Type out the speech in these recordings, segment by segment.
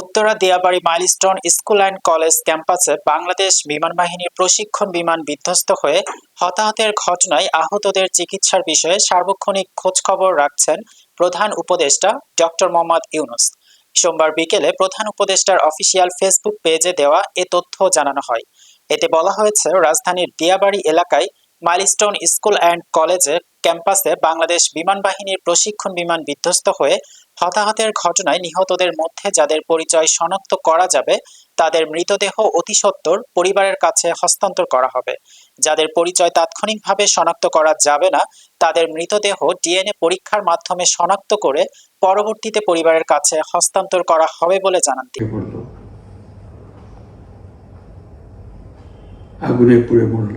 Uttara Diabari milestone school and college ক্যাম্পাসে বাংলাদেশ বিমান বাহিনীর প্রশিক্ষণ বিমান বিধ্বস্ত হয়ে হতাহতের ঘটনায় আহতদের চিকিৎসার বিষয়ে সার্বক্ষণিক খোঁজখবর রাখছেন প্রধান উপদেষ্টা ডক্টর মোহাম্মদ ইউনুস। সোমবার বিকেলে প্রধান উপদেষ্টার অফিসিয়াল ফেসবুক পেজে দেওয়া এ তথ্য জানানো হয়। এতে বলা হয়েছে, রাজধানীর দিয়াবাড়ি এলাকায় মাইলস্টোন স্কুল অ্যান্ড কলেজে ক্যাম্পাসে বাংলাদেশ বিমান বাহিনীর প্রশিক্ষণ বিমান বিধ্বস্ত হয়ে হতাহতের ঘটনায় নিহতদের মধ্যে যাদের পরিচয় শনাক্ত করা যাবে, তাদের মৃতদেহ অতি সত্বর পরিবারের কাছে হস্তান্তর করা হবে। যাদের পরিচয় তাৎক্ষণিকভাবে শনাক্ত করা যাবে না, তাদের মৃতদেহ ডিএনএ পরীক্ষার মাধ্যমে শনাক্ত করে পরবর্তীতে পরিবারের কাছে হস্তান্তর করা হবে বলে জানান তিনি। আগুনে পুড়ে মরল।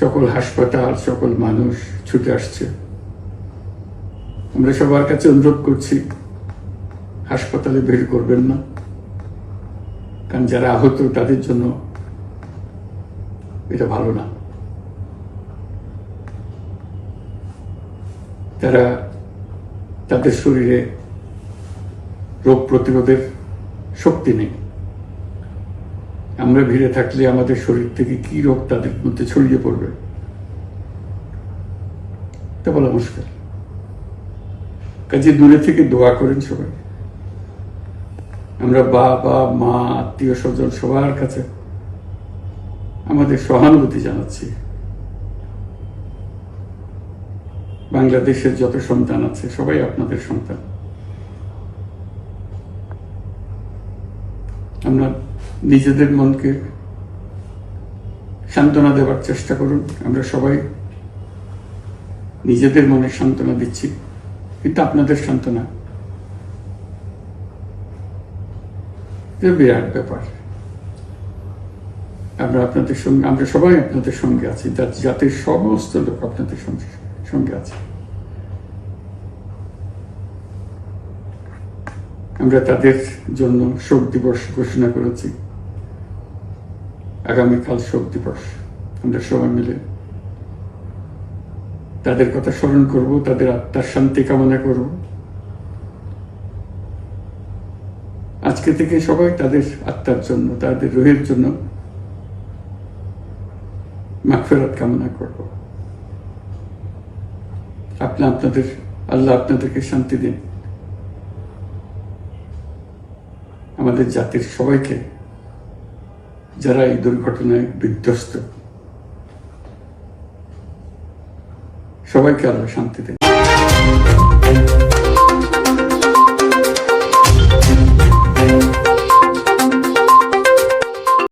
সকল হাসপাতাল, সকল মানুষ ছুটে আসছে। আমরা সবার কাছে অনুরোধ করছি, হাসপাতালে ভিড় করবেন না। কারণ যারা আহত, তাদের জন্য এটা ভালো না। তারা তাদের শরীরে রোগ প্রতিরোধের শক্তি নেই। আমরা ভিড়ে থাকলে আমাদের শরীর থেকে কি রোগ তাদের মধ্যে ছড়িয়ে পড়বে? তা বলা মুশকিল। কাজে দূরে থেকে দোয়া করেন সবাই। আমরা বাবা, মা, আত্মীয় স্বজন সবার কাছে আমাদের সহানুভূতি জানাচ্ছি। বাংলাদেশের যত সন্তান আছে, সবাই আপনাদের সন্তান। আমরা নিজেদের মনকে সান্ত্বনা দেওয়ার চেষ্টা করুন। আমরা সবাই নিজেদের মনে সান্ত্বনা দিচ্ছি, কিন্তু আপনাদের সান্ত্বনা বিরাট ব্যাপার। আমরা আপনাদের সঙ্গে, আমরা সবাই আপনাদের সঙ্গে আছি, জাতির সমস্ত লোক আপনাদের সঙ্গে সঙ্গে আছে। আমরা তাদের জন্য শোক দিবস ঘোষণা করেছি। আগামীকাল শোক দিবস। আমরা সবাই মিলে তাদের কথা স্মরণ করব, তাদের আত্মার শান্তি কামনা করব। আজকে থেকে সবাই তাদের আত্মার জন্য, তাদের রোহের জন্য মাগফেরাত কামনা করব। আপনি আপনাদের, আল্লাহ আপনাদেরকে শান্তি দিন। আমাদের জাতির সবাইকে যারা এই দুর্ঘটনায় বিধ্বস্ত সবাইকে আল্লাহ শান্তি দিন